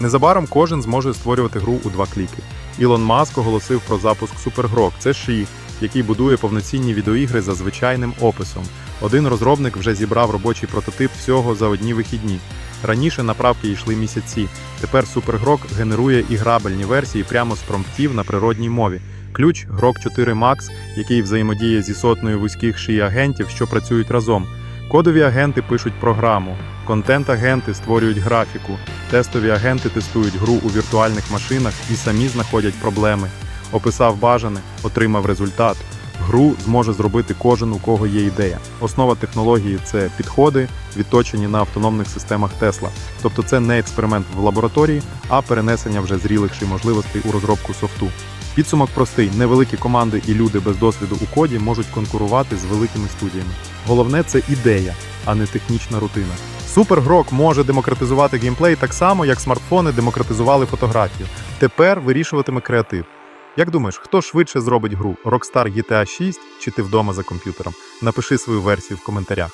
Незабаром кожен зможе створювати гру у два кліки. Ілон Маск оголосив про запуск Супергрок. Це ші, який будує повноцінні відеоігри за звичайним описом. Один розробник вже зібрав робочий прототип всього за одні вихідні. Раніше направки йшли місяці. Тепер Супергрок генерує іграбельні версії прямо з промптів на природній мові. Ключ Грок 4 Max, який взаємодіє зі сотнею вузьких шиї агентів, що працюють разом. Кодові агенти пишуть програму, контент-агенти створюють графіку, тестові агенти тестують гру у віртуальних машинах і самі знаходять проблеми. Описав бажане, отримав результат. Гру зможе зробити кожен, у кого є ідея. Основа технології це підходи, відточені на автономних системах Tesla. Тобто це не експеримент в лабораторії, а перенесення вже зрілих ши можливостей у розробку софту. Підсумок простий: невеликі команди і люди без досвіду у коді можуть конкурувати з великими студіями. Головне це ідея, а не технічна рутина. Супергрок може демократизувати геймплей так само, як смартфони демократизували фотографію. Тепер вирішуватиме креатив. Як думаєш, хто швидше зробить гру Rockstar GTA 6 чи ти вдома за комп'ютером? Напиши свою версію в коментарях.